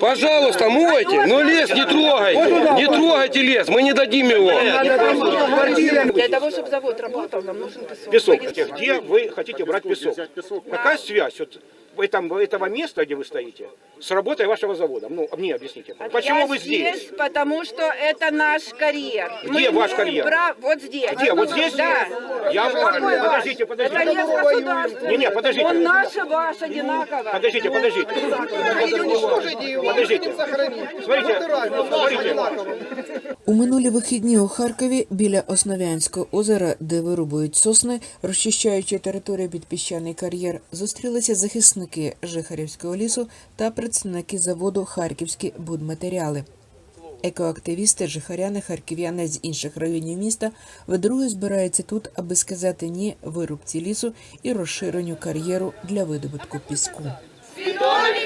Пожалуйста, мойте, но лес не трогайте. Не трогайте лес, мы не дадим его. Для того, чтобы завод работал, нам нужен песок. Песок. Где вы хотите брать песок? Какая связь вот этом, этого места, где вы стоите, с работой вашего завода? Ну, мне объясните. Почему вы здесь? Потому что это наш карьер. Где ваш карьер? прав- Вот здесь. Где? Вот здесь? Да. Я Какой ваш? подождите, Это подождите. лес государственный. Не-не, подождите. Он наш и ваш одинаково. Подождите, подождите. Подождите. Смотрите, смотрите. У минулі вихідні у Харкові біля Основ'янського озера, де вирубують сосни, розчищаючи територію під піщаний кар'єр, зустрілися захисники Жихарівського лісу та представники заводу Харківські будматеріали. Екоактивісти, жихаряни, харків'яни з інших районів міста вдруге збираються тут, аби сказати ні вирубці лісу і розширенню кар'єру для видобутку піску.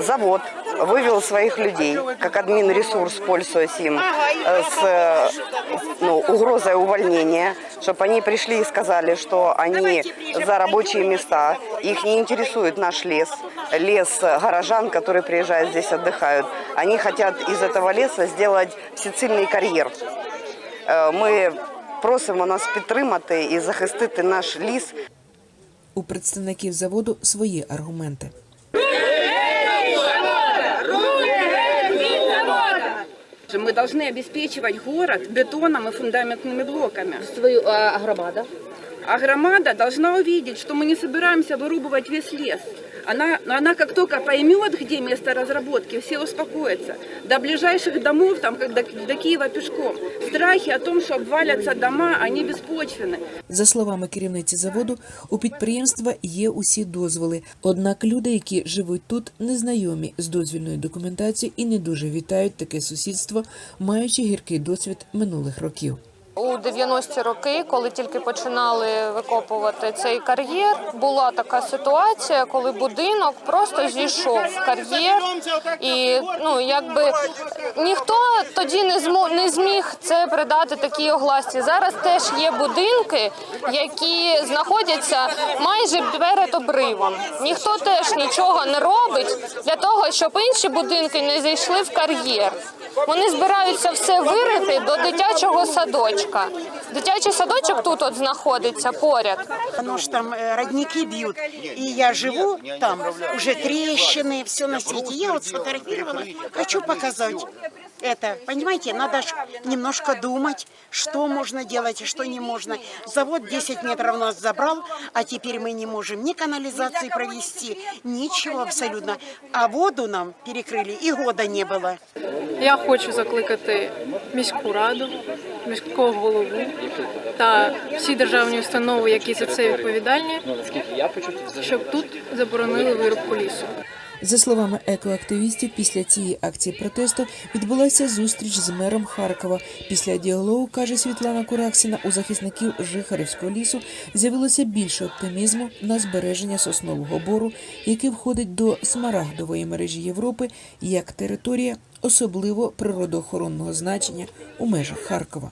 Э, Завод вывел своих людей, как админ-ресурс, пользуясь им, э, с э, ну, угрозой увольнения, чтобы они пришли и сказали, что они за рабочие места, их не интересует наш лес, лес горожан, которые приезжают здесь отдыхают. Они хотят из этого леса сделать всецильный карьер. Е, Ми просимо нас підтримати і захистити наш ліс. У представників заводу свої аргументи. Мы должны обеспечивать город бетоном и фундаментными блоками. свою а, громада. А громада должна увидеть, что мы не собираемся вырубывать весь лес. Она, но она как только поймет, где место разработки, все успокоятся. До ближайших домов, там, как до, до Киева пешком. Страхи о том, что обвалятся дома, они беспочвены. За словами керівниці заводу, у підприємства є усі дозволи. Однак люди, які живуть тут, не знайомі з дозвільною документацією і не дуже вітають таке сусідство, маючи гіркий досвід минулих років. У 90-ті роки, коли тільки починали викопувати цей кар'єр, була така ситуація, коли будинок просто зійшов в кар'єр, і ну якби ніхто тоді не змо не зміг це придати такій огласці. Зараз теж є будинки, які знаходяться майже перед обривом. Ніхто теж нічого не робить для того, щоб інші будинки не зайшли в кар'єр. Вони збираються все вирити до дитячого садочка. Дитячий садочок тут от знаходиться поряд. Оно ж там э, родники бьют. И я живу там, уже трещины, все на свете. Я вот сфотографировала, хочу показать это. Понимаете, надо ж немножко думать, что можно делать и что не можно. Завод 10 метров нас забрал, а теперь мы не можем ни канализации провести, ничего абсолютно. А воду нам перекрыли, и года не было. Я хочу закликати міську раду, міського голову та всі державні установи, які за це відповідальні, щоб тут заборонили вирубку лісу. За словами екоактивістів, після цієї акції протесту відбулася зустріч з мером Харкова. Після діалогу, каже Світлана Кураксіна, у захисників Жихарівського лісу з'явилося більше оптимізму на збереження соснового бору, який входить до смарагдової мережі Європи як територія особливо природоохоронного значення у межах Харкова.